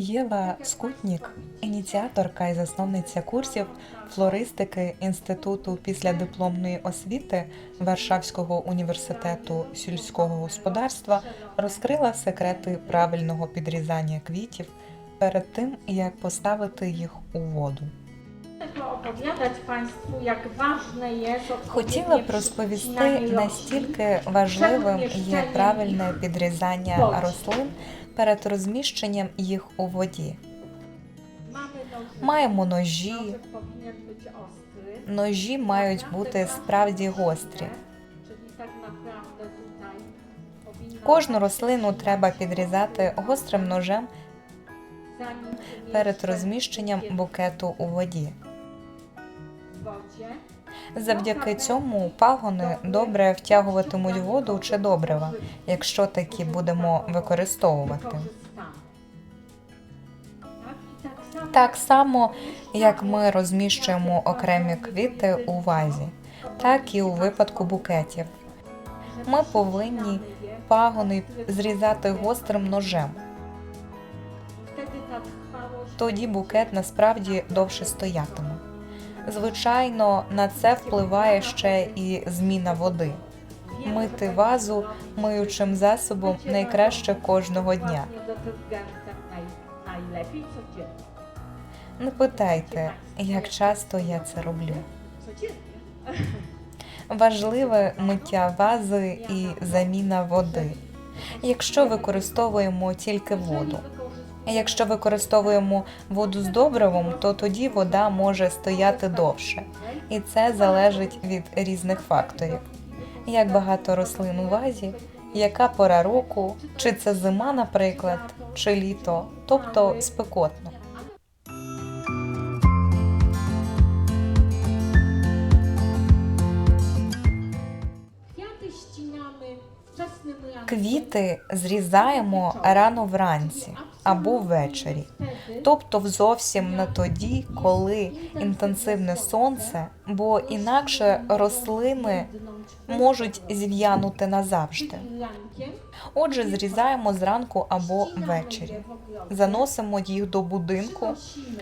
Єва Скутнік, ініціаторка і засновниця курсів флористики Інституту післядипломної освіти Варшавського університету сільського господарства, розкрила секрети правильного підрізання квітів перед тим, як поставити їх у воду. Хотіла б розповісти, наскільки важливим є правильне підрізання рослин перед розміщенням їх у воді. Маємо ножі, ножі мають бути справді гострі. Кожну рослину треба підрізати гострим ножем перед розміщенням букету у воді. Завдяки цьому пагони добре втягуватимуть воду чи добрива, якщо такі будемо використовувати. Так само, як ми розміщуємо окремі квіти у вазі, так і у випадку букетів. Ми повинні пагони зрізати гострим ножем. Тоді букет насправді довше стоятиме. Звичайно, на це впливає ще і зміна води. Мити вазу миючим засобом найкраще кожного дня. Не питайте, як часто я це роблю. Важливе миття вази і заміна води. Якщо використовуємо тільки воду. Якщо використовуємо воду з добривом, то тоді вода може стояти довше, і це залежить від різних факторів. Як багато рослин у вазі, яка пора року, чи це зима, наприклад, чи літо, тобто спекотно. Квіти зрізаємо рано вранці або ввечері, тобто зовсім не тоді, коли інтенсивне сонце, бо інакше рослини можуть зів'янути назавжди. Отже, зрізаємо зранку або ввечері, заносимо їх до будинку,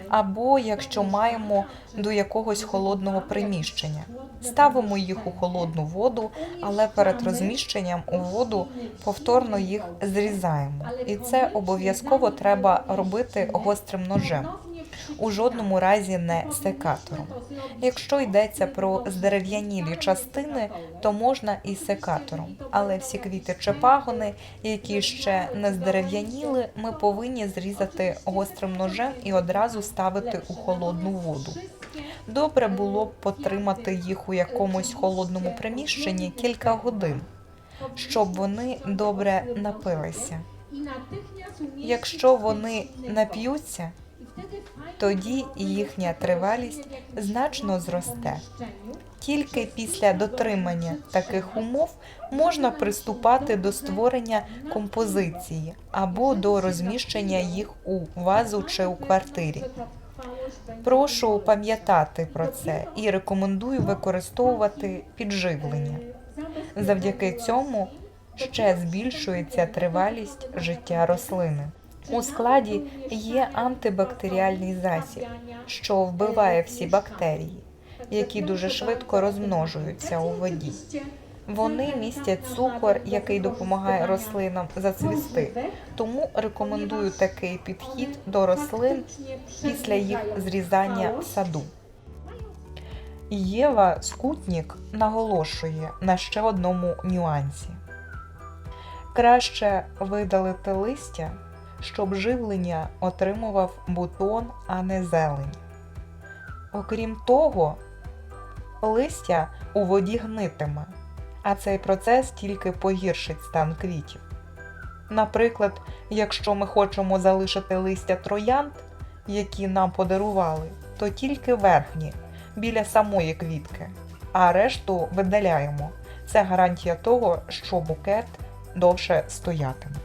або якщо маємо до якогось холодного приміщення. Ставимо їх у холодну воду, але перед розміщенням у воду повторно їх зрізаємо. І це обов'язково треба робити гострим ножем, у жодному разі не секатором. Якщо йдеться про здерев'янілі частини, то можна і секатором. Але всі квіти чи пагони, які ще не здерев'яніли, ми повинні зрізати гострим ножем і одразу ставити у холодну воду. Добре було б потримати їх у якомусь холодному приміщенні кілька годин, щоб вони добре напилися. Якщо вони нап'ються, тоді їхня тривалість значно зросте. Тільки після дотримання таких умов можна приступати до створення композиції або до розміщення їх у вазу чи у квартирі. Прошу пам'ятати про це і рекомендую використовувати підживлення. Завдяки цьому ще збільшується тривалість життя рослини. У складі є антибактеріальний засіб, що вбиває всі бактерії, які дуже швидко розмножуються у воді. Вони містять цукор, який допомагає рослинам зацвісти. Тому рекомендую такий підхід до рослин після їх зрізання в саду. Єва Скутнік наголошує на ще одному нюансі: краще видалити листя, щоб живлення отримував бутон, а не зелень. Окрім того, листя у воді гнитиме, а цей процес тільки погіршить стан квітів. Наприклад, якщо ми хочемо залишити листя троянд, які нам подарували, то тільки верхні біля самої квітки, а решту видаляємо. Це гарантія того, що букет довше стоятиме.